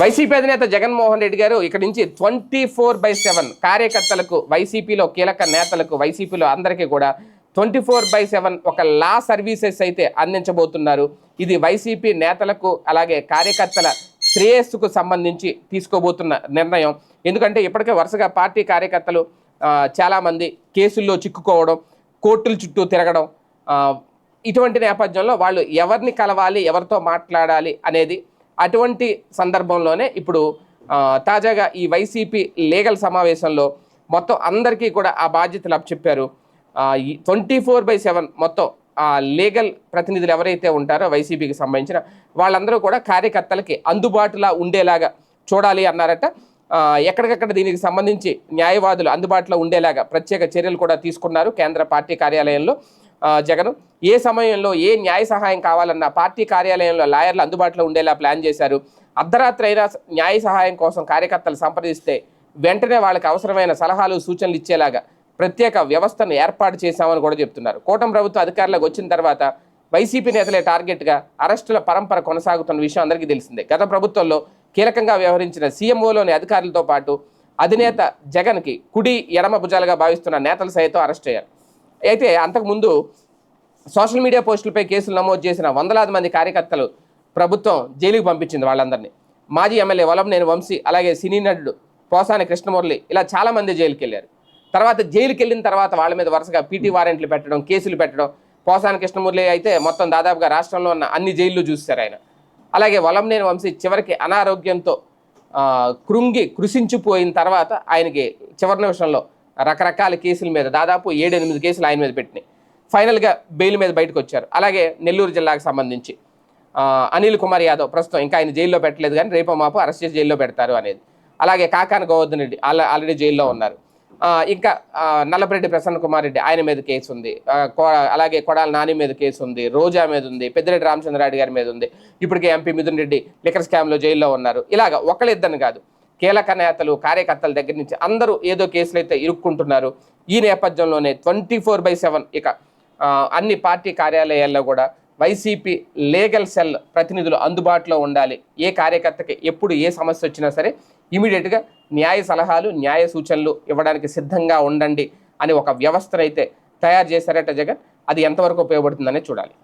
YCP అధినేత జగన్మోహన్ రెడ్డి గారు ఇక్కడ నుంచి ట్వంటీ ఫోర్ బై సెవెన్ కార్యకర్తలకు వైసీపీలో కీలక నేతలకు వైసీపీలో అందరికీ కూడా ట్వంటీ ఫోర్ బై సెవెన్ ఒక లా సర్వీసెస్ అయితే అందించబోతున్నారు. ఇది వైసీపీ నేతలకు అలాగే కార్యకర్తల శ్రేయస్సుకు సంబంధించి తీసుకోబోతున్న నిర్ణయం. ఎందుకంటే ఇప్పటికే వరుసగా పార్టీ కార్యకర్తలు చాలామంది కేసుల్లో చిక్కుకోవడం కోర్టుల చుట్టూ తిరగడం ఇటువంటి నేపథ్యంలో వాళ్ళు ఎవరిని కలవాలి ఎవరితో మాట్లాడాలి అనేది అటువంటి సందర్భంలోనే ఇప్పుడు తాజాగా ఈ వైసీపీ లీగల్ సమావేశంలో మొత్తం అందరికీ కూడా ఆ బాధ్యతలు అప్పచెప్పారు. ట్వంటీ ఫోర్ బై సెవెన్ మొత్తం ఆ లీగల్ ప్రతినిధులు ఎవరైతే ఉంటారో వైసీపీకి సంబంధించిన వాళ్ళందరూ కూడా కార్యకర్తలకి అందుబాటులో ఉండేలాగా చూడాలి అన్నారట. ఎక్కడికక్కడ దీనికి సంబంధించి న్యాయవాదులు అందుబాటులో ఉండేలాగా ప్రత్యేక చర్యలు కూడా తీసుకున్నారు కేంద్ర పార్టీ కార్యాలయంలో. జగన్ ఏ సమయంలో ఏ న్యాయ సహాయం కావాలన్నా పార్టీ కార్యాలయంలో లాయర్లు అందుబాటులో ఉండేలా ప్లాన్ చేశారు. అర్ధరాత్రి అయినా న్యాయ సహాయం కోసం కార్యకర్తలు సంప్రదిస్తే వెంటనే వాళ్ళకి అవసరమైన సలహాలు సూచనలు ఇచ్చేలాగా ప్రత్యేక వ్యవస్థను ఏర్పాటు చేశామని కూడా చెప్తున్నారు. కూటమి ప్రభుత్వ అధికారంలోకి వచ్చిన తర్వాత వైసీపీ నేతలే టార్గెట్గా అరెస్టుల పరంపర కొనసాగుతున్న విషయం అందరికీ తెలిసిందే. గత ప్రభుత్వంలో కీలకంగా వ్యవహరించిన సీఎంఓలోని అధికారులతో పాటు అధినేత జగన్కి కుడి ఎడమ భుజాలుగా భావిస్తున్న నేతలు సైతం అరెస్ట్ అయ్యారు. అయితే అంతకుముందు సోషల్ మీడియా పోస్టులపై కేసులు నమోదు చేసిన వందలాది మంది కార్యకర్తలు ప్రభుత్వం జైలుకు పంపించింది వాళ్ళందరినీ. మాజీ ఎమ్మెల్యే వలంనేని వంశీ అలాగే సినీ నటుడు పోసాని కృష్ణమురళి ఇలా చాలామంది జైలుకి వెళ్ళారు తర్వాత జైలుకి వెళ్ళిన తర్వాత వాళ్ళ మీద వరుసగా పీటీ వారెంట్లు పెట్టడం కేసులు పెట్టడం పోసాని కృష్ణమురళి అయితే మొత్తం దాదాపుగా రాష్ట్రంలో ఉన్న అన్ని జైళ్ళు చూశారు ఆయన. అలాగే వలంనేని వంశీ చివరికి అనారోగ్యంతో కృంగి కృషించిపోయిన తర్వాత ఆయనకి చివరి నిమిషంలో రకరకాల కేసుల మీద దాదాపు ఏడెనిమిది కేసులు ఆయన మీద పెట్టినాయి. ఫైనల్గా బెయిల్ మీద బయటకు వచ్చారు. అలాగే నెల్లూరు జిల్లాకు సంబంధించి అనిల్ కుమార్ యాదవ్ ప్రస్తుతం ఇంకా ఆయన జైల్లో పెట్టలేదు కానీ రేపో మాపు అరెస్ట్ చేసి జైల్లో పెడతారు అనేది. అలాగే కాకాన గోవర్ధన్ రెడ్డి ఆల్రెడీ జైల్లో ఉన్నారు. ఇంకా నల్లపరెడ్డి ప్రసన్న కుమార్ రెడ్డి ఆయన మీద కేసు ఉంది. అలాగే కొడాల నాని మీద కేసు ఉంది. రోజా మీద ఉంది. పెద్దిరెడ్డి రామచంద్రారెడ్డి గారి మీద ఉంది. ఇప్పటికే ఎంపీ మిథున్ రెడ్డి లిక్కర్ స్కామ్లో జైల్లో ఉన్నారు. ఇలాగ ఒకళ్ళిద్దరిని కాదు కీలక నేతలు కార్యకర్తల దగ్గర నుంచి అందరూ ఏదో కేసులు అయితే ఇరుక్కుంటున్నారు. ఈ నేపథ్యంలోనే ట్వంటీ ఫోర్ బై సెవెన్ ఇక అన్ని పార్టీ కార్యాలయాల్లో కూడా వైసీపీ లీగల్ సెల్ ప్రతినిధులు అందుబాటులో ఉండాలి. ఏ కార్యకర్తకి ఎప్పుడు ఏ సమస్య వచ్చినా సరే ఇమీడియట్గా న్యాయ సలహాలు న్యాయ సూచనలు ఇవ్వడానికి సిద్ధంగా ఉండండి అని ఒక వ్యవస్థనైతే తయారు చేశారట జగన్. అది ఎంతవరకు ఉపయోగపడుతుందనే చూడాలి.